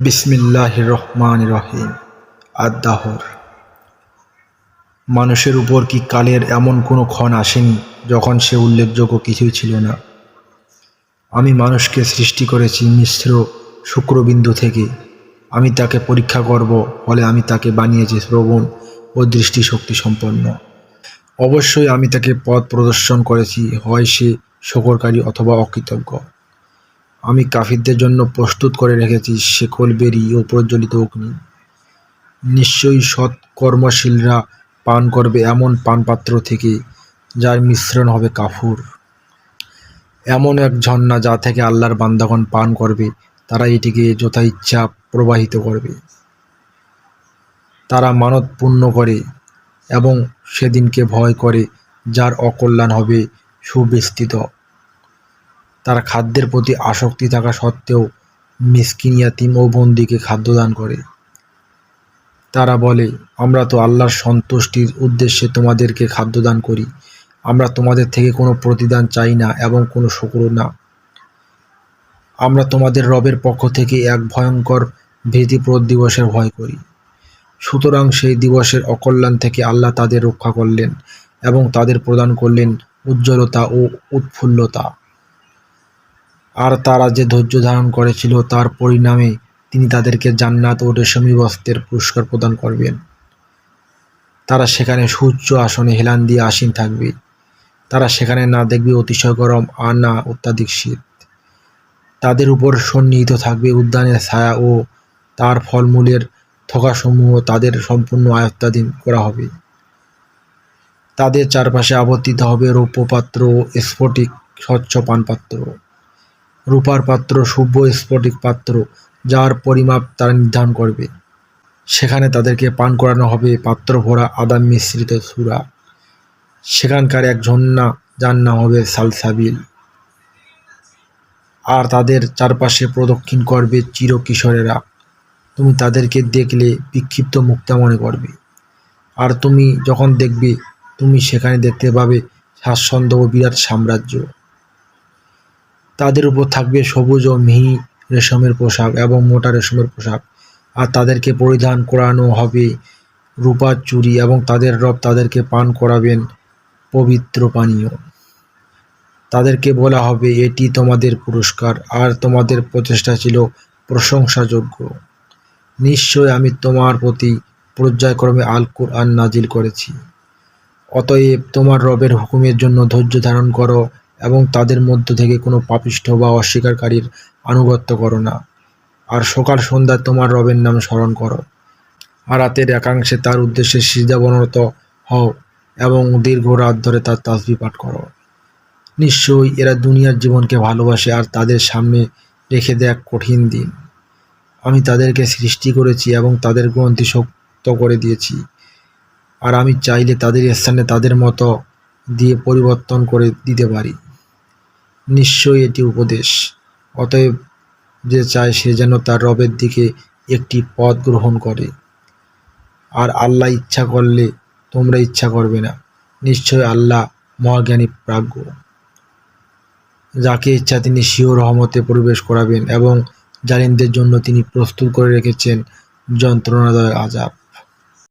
বিসমিল্লাহ রহমান রহিম। আদাহর মানুষের উপর কি কালের এমন কোনো ক্ষণ আসেনি যখন সে উল্লেখযোগ্য কিছুই ছিল না? আমি মানুষকে সৃষ্টি করেছি মিশ্র শুক্রবিন্দু থেকে। আমি তাকে পরীক্ষা করব, ফলে আমি তাকে বানিয়েছি শ্রবণ ও দৃষ্টিশক্তি সম্পন্ন। অবশ্যই আমি তাকে পথ প্রদর্শন করেছি, হয় সে শকরকারী অথবা অকৃতজ্ঞ। আমি কাফিরদের জন্য প্রস্তুত করে রেখেছি শেকল, বেরি ও প্রজ্বলিত অগ্নি। নিশ্চয়ই সৎ কর্মশীলরা পান করবে এমন পানপাত্র থেকে যার মিশ্রণ হবে কাফুর। এমন এক ঝর্ণা যা থেকে আল্লাহর বান্দাগণ পান করবে তারা এটিকে যথা ইচ্ছা প্রবাহিত করবে। তারা মানত পূর্ণ করে এবং সেদিনকে ভয় করে, যার অকল্যাণ হবে সুবিস্তৃত। তারা খাদ্যের প্রতি আসক্তি থাকা সত্ত্বেও মিসকিন ইয়াতিম ও বন্দিকে খাদ্যদান করে। তারা বলে, আমরা তো আল্লাহর সন্তুষ্টির উদ্দেশ্যে তোমাদেরকে খাদ্যদান করি। আমরা তোমাদের থেকে কোনো প্রতিদান চাই না এবং কোনো শুক্র না। আমরা তোমাদের রবের পক্ষ থেকে এক ভয়ঙ্কর ভীতিপ্রদ দিবসের ভয় করি। সুতরাং সেই দিবসের অকল্যাণ থেকে আল্লাহ তাদের রক্ষা করলেন এবং তাদের প্রদান করলেন উজ্জ্বলতা ও উৎফুল্লতা। আর তারা যে ধৈর্য ধারণ করেছিল তার পরিণামে তিনি তাদেরকে জান্নাত ও রেশমী বস্ত্রের পুরস্কার প্রদান করবেন। তারা সেখানে সূর্য আসনে হেলান দিয়ে আসীন থাকবে। তারা সেখানে না দেখবে অতিশয় গরম আর না অত্যাধিক শীত। তাদের উপর সন্নিহিত থাকবে উদ্যানের ছায়া ও তার ফলমূলের থকাসমূহ তাদের সম্পূর্ণ আয়ত্তাধীন করা হবে। তাদের চারপাশে আবর্তিত হবে রৌপ্যপাত্র ও স্ফটিক স্বচ্ছ পানপাত্র। রূপার পাত্র শুভ্য স্ফটিক পাত্র, যার পরিমাপ তারা নির্ধারণ করবে। সেখানে তাদেরকে পান করানো হবে পাত্র ভরা আদাম মিশ্রিত সুরা। সেখানকার এক ঝর্ণা, যার নাম হবে সালসাবিল। আর তাদের চারপাশে প্রদক্ষিণ করবে চিরকিশোরেরা। তুমি তাদেরকে দেখলে বিক্ষিপ্ত মুক্তা মনে করবে। আর তুমি যখন দেখবে, তুমি সেখানে দেখতে পাবে স্বাচ্ছন্দ্য ও বিরাট সাম্রাজ্য। তাদের উপর থাকবে সবুজ ও মিহি রেশমের পোশাক এবং মোটা রেশমের পোশাক। আর তাদেরকে পরিধান করানো হবে রূপার চুরি এবং তাদের রব তাদেরকে পান করাবেন পবিত্র পানীয়। তাদেরকে বলা হবে, এটি তোমাদের পুরস্কার, আর তোমাদের প্রচেষ্টা ছিল প্রশংসাযোগ্য। নিশ্চয় আমি তোমার প্রতি পর্যায়ক্রমে আল কোরআন নাজিল করেছি। অতএব তোমার রবের হুকুমের জন্য ধৈর্য ধারণ করো এবং তাদের মধ্য থেকে কোনো পাপিষ্ঠ বা অস্বীকারীর আনুগত্য করো না। আর সকাল সন্ধ্যা তোমার রবের নাম স্মরণ করো। আর রাতের একাংশে তার উদ্দেশ্যে সিজাবনত হও এবং দীর্ঘ রাত ধরে তার তাসবি পাঠ করো। নিশ্চয়ই এরা দুনিয়ার জীবনকে ভালোবাসে আর তাদের সামনে রেখে দেয় এক কঠিন দিন। আমি তাদেরকে সৃষ্টি করেছি এবং তাদের গ্রন্থি শক্ত করে দিয়েছি। আর আমি চাইলে তাদের স্থানে তাদের মতো দিয়ে পরিবর্তন করে দিতে পারি। নিশ্চয়ই এটি উপদেশ। অতএব যে চায় সে যেন তার রবের দিকে একটি পথ গ্রহণ করে। আর আল্লাহ ইচ্ছা করলে তোমরা ইচ্ছা করবে না। নিশ্চয় আল্লাহ মহাজ্ঞানী প্রাজ্ঞ। যাকে ইচ্ছা তিনি শিও রহমতে প্রবেশ করাবেন এবং জালিমদের জন্য তিনি প্রস্তুত করে রেখেছেন যন্ত্রণাদায়ক আজাব।